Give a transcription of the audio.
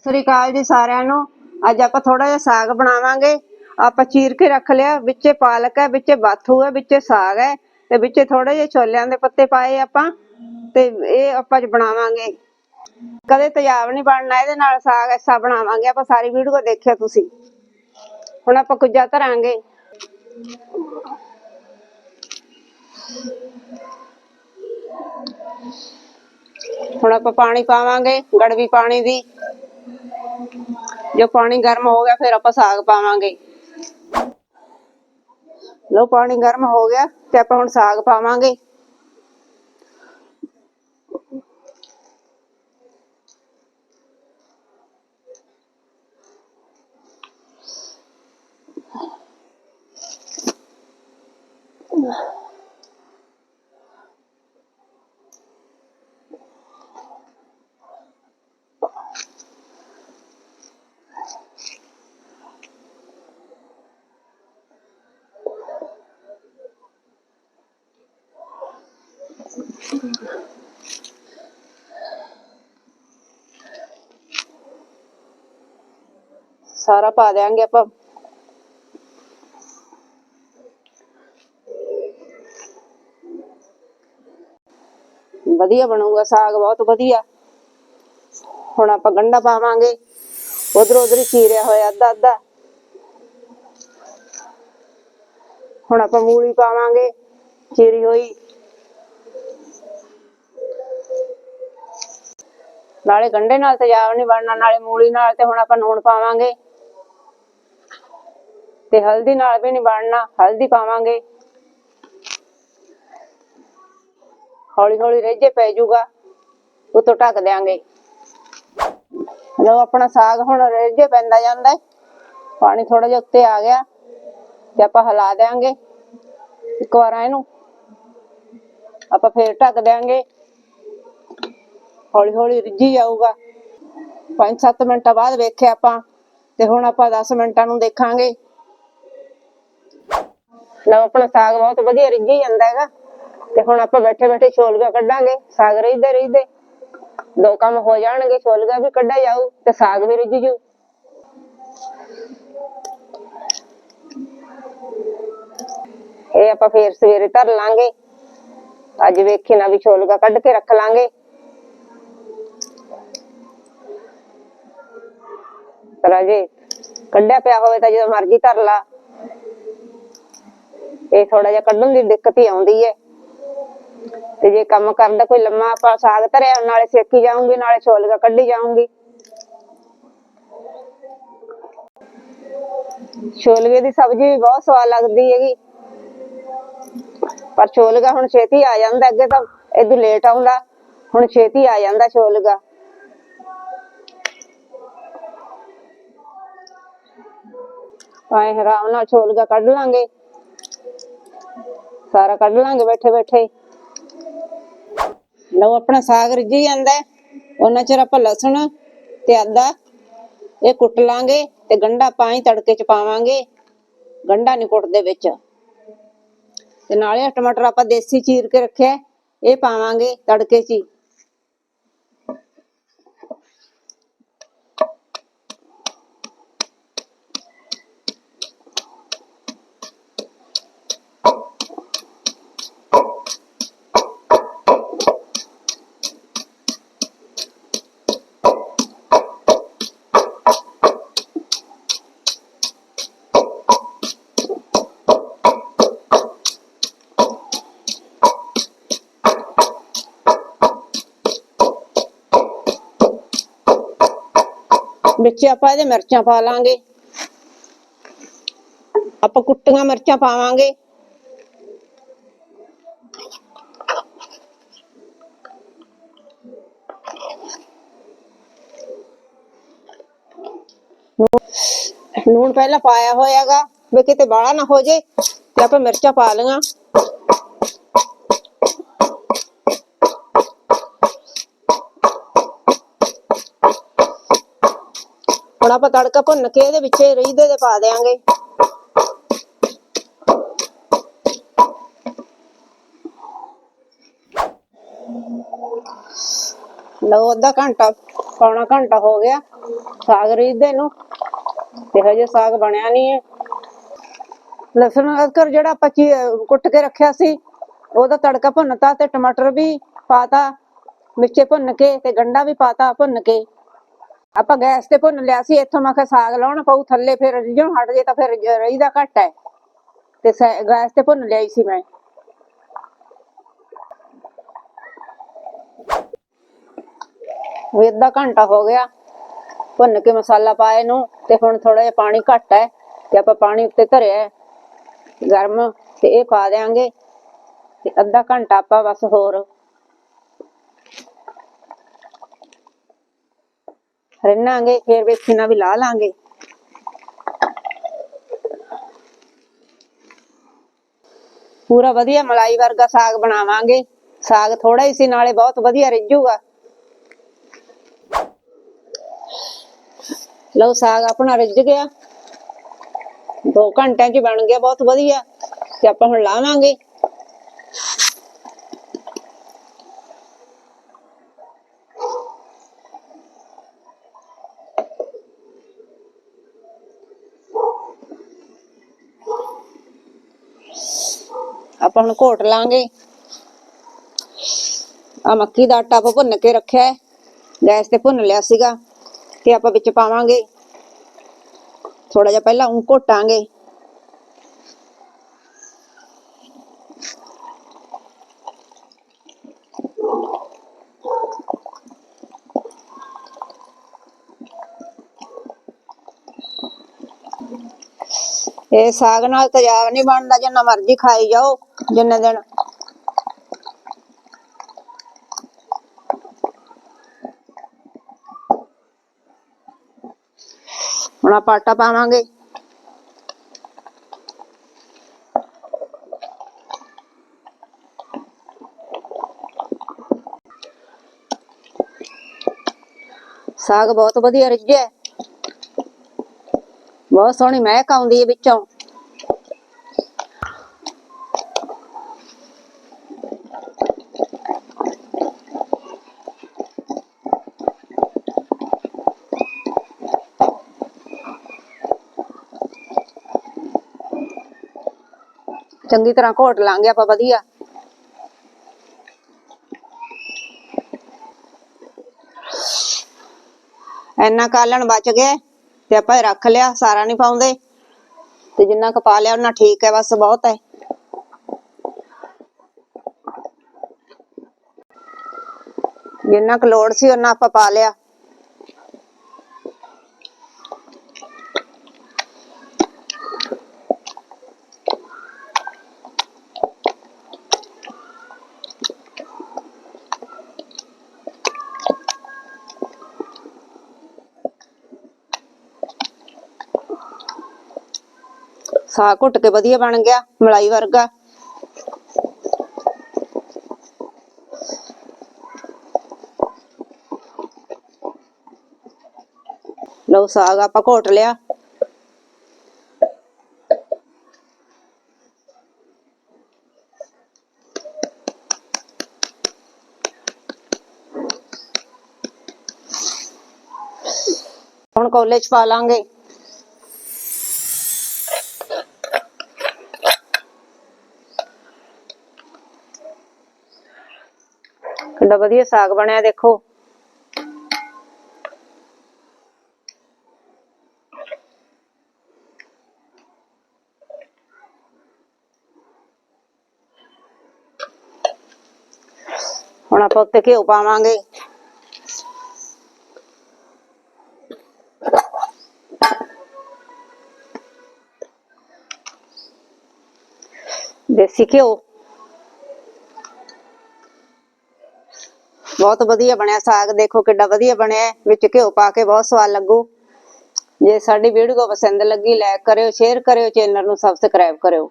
ਸਤਿ ਸ੍ਰੀ ਅਕਾਲ ਜੀ ਸਾਰਿਆਂ ਨੂੰ। ਅੱਜ ਆਪਾਂ ਥੋੜਾ ਜਿਹਾ ਸਾਗ ਬਣਾਵਾਂਗੇ। ਆਪਾਂ ਚੀਰ ਕੇ ਰੱਖ ਲਿਆ। ਵਿੱਚੇ ਪਾਲਕ ਹੈ, ਵਿੱਚੇ ਬਾਥੂ ਹੈ, ਵਿੱਚੇ ਸਾਗ ਹੈ ਤੇ ਵਿੱਚੇ ਥੋੜੇ ਜਿਹੇ ਛੋਲਿਆਂ ਦੇ ਪੱਤੇ ਪਾਏ ਆਪਾਂ ਤੇ ਇਹ ਆਪਾਂ ਬਣਾਵਾਂਗੇ। ਕਦੇ ਤੇਜ਼ਾਬ ਨਹੀਂ ਬਣਨਾ ਇਹਦੇ ਨਾਲ ਸਾਗ ਐਸਾ ਬਣਾਵਾਂਗੇ। ਆਪਾਂ ਸਾਰੀ ਵੀਡੀਓ ਦੇਖਿਓ ਤੁਸੀਂ। ਹੁਣ ਆਪਾਂ ਕੁੱਜਾ ਧਰਾਂਗੇ। ਹੁਣ ਆਪਾਂ ਪਾਣੀ ਪਾਵਾਂਗੇ, ਗੜਵੀ ਪਾਣੀ ਦੀ। ਜੋ ਪਾਣੀ ਗਰਮ ਹੋ ਗਿਆ, ਫਿਰ ਆਪਾਂ ਸਾਗ ਪਾਵਾਂਗੇ। ਲੋ ਪਾਣੀ ਗਰਮ ਹੋ ਗਿਆ ਤੇ ਆਪਾਂ ਹੁਣ ਸਾਗ ਪਾਵਾਂਗੇ। ਸਾਰਾ ਪਾ ਦੇਾਂਗੇ ਆਪਾਂ। ਵਧੀਆ ਬਣੂਗਾ ਸਾਗ, ਬਹੁਤ ਵਧੀਆ। ਹੁਣ ਆਪਾਂ ਗੰਢਾ ਪਾਵਾਂਗੇ। ਉਧਰ ਉਧਰ ਹੀ ਚੀਰਿਆ ਹੋਇਆ ਅੱਧਾ ਅੱਧਾ। ਹੁਣ ਆਪਾਂ ਮੂਲੀ ਪਾਵਾਂਗੇ। ਚੀਰੀ ਹੋਈ। ਨਾਲੇ ਗੰਢੇ ਨਾਲ ਤੇਜ਼ਾਬ ਨਹੀਂ ਬਣਨਾ, ਨਾਲੇ ਮੂਲੀ ਨਾਲ ਤੇ ਹੁਣ ਆਪਾਂ ਨੂਣ ਪਾਵਾਂਗੇ। ਤੇ ਹਲਦੀ ਨਾਲ ਵੀ ਨਹੀਂ ਬਣਨਾ, ਹਲਦੀ ਪਾਵਾਂਗੇ। ਹੌਲੀ ਹੌਲੀ ਰੇਜੇ ਪੈ ਜਾਊਗਾ ਉਤੋਂ ਢੱਕ ਦਿਆਂਗੇ। ਲੋ ਆਪਣਾ ਸਾਗ ਹੁਣ ਰੇਜੇ ਪੈਂਦਾ ਜਾਂਦਾ ਪਾਣੀ ਥੋੜਾ ਜਿਹਾ ਉੱਤੇ ਆ ਗਿਆ, ਤੇ ਆਪਾਂ ਹਿਲਾ ਦਿਆਂਗੇ। ਇੱਕ ਵਾਰ ਇਹਨੂੰ ਆਪਾਂ ਫੇਰ ਢੱਕ ਦਿਆਂਗੇ। ਹੌਲੀ ਹੌਲੀ ਰਿੱਝੀ ਜਾਊਗਾ। 5-7 ਮਿੰਟਾਂ ਬਾਅਦ ਵੇਖਿਆ ਆਪਾਂ, ਤੇ ਹੁਣ ਆਪਾਂ 10 ਮਿੰਟਾਂ ਨੂੰ ਦੇਖਾਂਗੇ। ਲਓ, ਆਪਣਾ ਸਾਗ ਬਹੁਤ ਵਧੀਆ ਰਿੱਝੀ ਜਾਂਦਾ ਹੈਗਾ। ਤੇ ਹੁਣ ਆਪਾਂ ਬੈਠੇ ਬੈਠੇ ਛੋਲਗਾ ਕੱਢਾਂਗੇ। ਸਾਗ ਰਿੱਝਦੇ ਰਿੱਝਦੇ ਦੋ ਕੰਮ ਹੋ ਜਾਣਗੇ ਛੋਲਗਾ ਵੀ ਕੱਢਿਆ ਜਾਊ ਤੇ ਸਾਗ ਵੀ ਰਿੱਝ ਜੂ। ਇਹ ਆਪਾਂ ਫੇਰ ਸਵੇਰੇ ਧਰ ਲਾਂਗੇ। ਅੱਜ ਵੇਖੀ ਨਾ ਵੀ ਛੋਲਗਾ ਕੱਢ ਕੇ ਰੱਖ ਲਾਂਗੇ। ਪਰ ਕੱਢਿਆ ਪਿਆ ਹੋਵੇ ਤਾਂ ਜਦੋਂ ਮਰਜ਼ੀ ਧਰ ਲਾ। ਇਹ ਥੋੜਾ ਜਿਹਾ ਕੱਢਣ ਦੀ ਦਿੱਕਤ ਹੀ ਆਉਂਦੀ ਹੈ। ਤੇ ਜੇ ਕੰਮ ਕਰਦਾ ਕੋਈ ਲੰਮਾ ਆਪਾਂ ਸਾਗ ਧਰਿਆ, ਨਾਲੇ ਸੇਕੀ ਜਾਊਂਗੀ, ਨਾਲੇ ਛੋਲਗਾ ਕੱਢੀ ਜਾਊਂਗੀ। ਛੋਲਗੇ ਦੀ ਸਬਜ਼ੀ ਵੀ ਬਹੁਤ ਸਵਾਦ ਲੱਗਦੀ ਹੈਗੀ। ਪਰ ਛੋਲਗਾ ਹੁਣ ਛੇਤੀ ਆ ਜਾਂਦਾ, ਅੱਗੇ ਤਾਂ ਇਦੋਂ ਲੇਟ ਆਉਂਦਾ। ਹੁਣ ਛੇਤੀ ਆ ਜਾਂਦਾ ਛੋਲਗਾ ਆਏ ਆਰਾਮ ਨਾਲ ਛੋਲਗਾ ਕੱਢ ਲਾਂਗੇ। ਸਾਰਾ ਕੱਢ ਲਾਂਗੇ ਬੈਠੇ ਬੈਠੇ। ਲਓ, ਆਪਣਾ ਸਾਗ ਰਿੱਝੀ ਜਾਂਦਾ ਉਹਨਾਂ ਚਿਰ ਆਪਾਂ ਲਸਣ ਤੇ ਆਦਾ ਇਹ ਕੁੱਟ ਲਾਂਗੇ ਤੇ ਗੰਢਾ ਪਾਈ ਤੜਕੇ ਚ ਪਾਵਾਂਗੇ। ਗੰਢਾ ਨਹੀਂ ਕੁੱਟਦੇ ਵਿੱਚ। ਤੇ ਨਾਲੇ ਟਮਾਟਰ ਆਪਾਂ ਦੇਸੀ ਚੀਰ ਕੇ ਰੱਖਿਆ ਇਹ ਪਾਵਾਂਗੇ ਤੜਕੇ ਚ ਵਿੱਚ ਆਪਾਂ ਇਹਦੇ ਮਿਰਚਾਂ ਪਾ ਲਾਂਗੇ। ਆਪਾਂ ਕੁੱਟੀਆਂ ਮਿਰਚਾਂ ਪਾਵਾਂਗੇ। ਲੂਣ ਪਹਿਲਾਂ ਪਾਇਆ ਹੋਇਆਗਾ, ਵੀ ਕਿਤੇ ਬਾਲਾ ਨਾ ਹੋ ਜੇ, ਤੇ ਆਪਾਂ ਮਿਰਚਾਂ ਪਾ ਲਈਆਂ। ਹੁਣ ਆਪਾਂ ਤੜਕਾ ਭੁੰਨ ਕੇ ਇਹਦੇ ਵਿੱਚ ਰਹੀਦੇ ਦੇ ਪਾ ਦੇਾਂਗੇ ਲਓ, ਅੱਧਾ ਘੰਟਾ, ਪੌਣਾ ਘੰਟਾ ਹੋ ਗਿਆ। ਸਾਗ ਰੀਦੇ ਨੂੰ। ਤੇ ਹਜੇ ਸਾਗ ਬਣਿਆ ਨਹੀਂ ਹੈ। ਲਸਣ ਅਦਰਕ ਜਿਹੜਾ ਆਪਾਂ ਕੁੱਟ ਕੇ ਰੱਖਿਆ ਸੀ, ਉਹਦਾ ਤੜਕਾ ਭੁੰਨਤਾ ਤੇ ਟਮਾਟਰ ਵੀ ਪਾਤਾ ਵਿੱਚੇ ਭੁੰਨ ਕੇ ਤੇ ਗੰਡਾ ਵੀ ਪਾਤਾ ਭੁੰਨ ਕੇ। ਆਪਾਂ ਗੈਸ ਤੇ ਭੁੰਨ ਲਿਆ ਸੀ, ਇੱਥੋਂ ਮੈਂ ਕਿਹਾ ਸਾਗ ਲਾਉਣ ਪਊ, ਥੱਲੇ ਫਿਰ ਰਿਝਣ ਹਟ ਜੇ ਤਾਂ ਫਿਰ ਰਹੀਦਾ ਘੱਟ ਹੈ ਤੇ ਗੈਸ ਤੇ ਭੁੰਨ ਲਿਆਈ ਸੀ ਮੈਂ। ਵੀ ਅੱਧਾ ਘੰਟਾ ਹੋ ਗਿਆ, ਭੁੰਨ ਕੇ ਮਸਾਲਾ ਪਾਏ ਨੂੰ ਤੇ ਹੁਣ ਥੋੜਾ ਜਿਹਾ ਪਾਣੀ ਘੱਟ ਹੈ ਤੇ ਆਪਾਂ ਪਾਣੀ ਉੱਤੇ ਧਰਿਆ ਗਰਮ, ਤੇ ਇਹ ਪਾ ਦੇਾਂਗੇ ਤੇ ਅੱਧਾ ਘੰਟਾ ਆਪਾਂ ਬਸ ਹੋਰ ਰਿੰਨਾਂਗੇ ਫੇਰ ਵੇਖੀ ਨਾ ਵੀ ਲਾ ਲਾਂਗੇ। ਪੂਰਾ ਵਧੀਆ ਮਲਾਈ ਵਰਗਾ ਸਾਗ ਬਣਾਵਾਂਗੇ। ਸਾਗ ਥੋੜਾ ਹੀ ਸੀ, ਨਾਲੇ ਬਹੁਤ ਵਧੀਆ ਰਿੱਝੂਗਾ ਲਓ, ਸਾਗ ਆਪਣਾ ਰਿੱਝ ਗਿਆ। 2 ਘੰਟਿਆਂ 'ਚ ਬਣ ਗਿਆ, ਬਹੁਤ ਵਧੀਆ। ਤੇ ਆਪਾਂ ਹੁਣ ਲਾਵਾਂਗੇ। ਆਪਾਂ ਹੁਣ ਘੋਟ ਲਾਂਗੇ। ਆ ਮੱਕੀ ਦਾ ਆਟਾ ਆਪਾਂ ਭੁੰਨ ਕੇ ਰੱਖਿਆ ਹੈ। ਗੈਸ ਤੇ ਭੁੰਨ ਲਿਆ ਸੀਗਾ। ਤੇ ਆਪਾਂ ਵਿੱਚ ਪਾਵਾਂਗੇ। ਥੋੜਾ ਜਿਹਾ ਪਹਿਲਾਂ ਉਹ ਘੋਟਾਂਗੇ। ਇਹ ਸਾਗ ਨਾਲ ਤੇਜ਼ਾਬ ਨਹੀਂ ਬਣਦਾ, ਜਿੰਨਾ ਮਰਜ਼ੀ ਖਾਈ ਜਾਓ, ਜਿੰਨੇ ਦਿਨ ਹੁਣ ਆਪਾਂ ਆਟਾ ਪਾਵਾਂਗੇ ਸਾਗ ਬਹੁਤ ਵਧੀਆ ਰਿੱਝਿਆ ਹੈ। ਬਹੁਤ ਸੋਹਣੀ ਮਹਿਕ ਆਉਂਦੀ ਹੈ ਵਿੱਚੋਂ। ਚੰਗੀ ਤਰ੍ਹਾਂ ਘੋਟ ਲਾਂਗੇ ਆਪਾਂ, ਵਧੀਆ। ਇੰਨਾ ਕਾਲਣ ਬਚ ਗਿਆ ਤੇ ਆਪਾਂ ਇਹ ਰੱਖ ਲਿਆ, ਸਾਰਾ ਨਹੀਂ ਪਾਉਂਦੇ। ਤੇ ਜਿੰਨਾ ਕੁ ਪਾ ਲਿਆ ਉਹਨਾਂ ਠੀਕ ਹੈ, ਬਸ ਬਹੁਤ ਹੈ। ਜਿੰਨਾ ਕੁ ਲੋੜ ਸੀ ਉਹਨਾਂ ਆਪਾਂ ਪਾ ਲਿਆ। ਸਾਗ ਘੁੱਟ ਕੇ ਵਧੀਆ ਬਣ ਗਿਆ, ਮਲਾਈ ਵਰਗਾ। ਲਓ ਸਾਗ ਆਪਾਂ ਘੋਟ ਲਿਆ। ਹੁਣ ਕੋਲੇ ਚ ਪਾ ਲਾਂਗੇ। ਕਿੰਨਾ ਵਧੀਆ ਸਾਗ ਬਣਿਆ ਦੇਖੋ। ਹੁਣ ਆਪਾਂ ਉੱਤੇ ਘਿਓ ਪਾਵਾਂਗੇ। ਦੇਸੀ ਘਿਓ। ਬਹੁਤ ਵਧੀਆ ਬਣਿਆ, ਸਾਗ ਦੇਖੋ ਕਿੱਡਾ ਵਧੀਆ ਬਣਿਆ, ਵਿੱਚ ਘਿਓ ਪਾ ਕੇ ਬਹੁਤ ਸਵਾਦ ਲੱਗੂ। ਜੇ ਸਾਡੀ ਵੀਡੀਓ ਪਸੰਦ ਲੱਗੀ ਲਾਈਕ ਕਰਿਓ ਸ਼ੇਅਰ ਕਰਿਓ ਚੈਨਲ ਨੂੰ ਸਬਸਕ੍ਰਾਈਬ ਕਰਿਓ।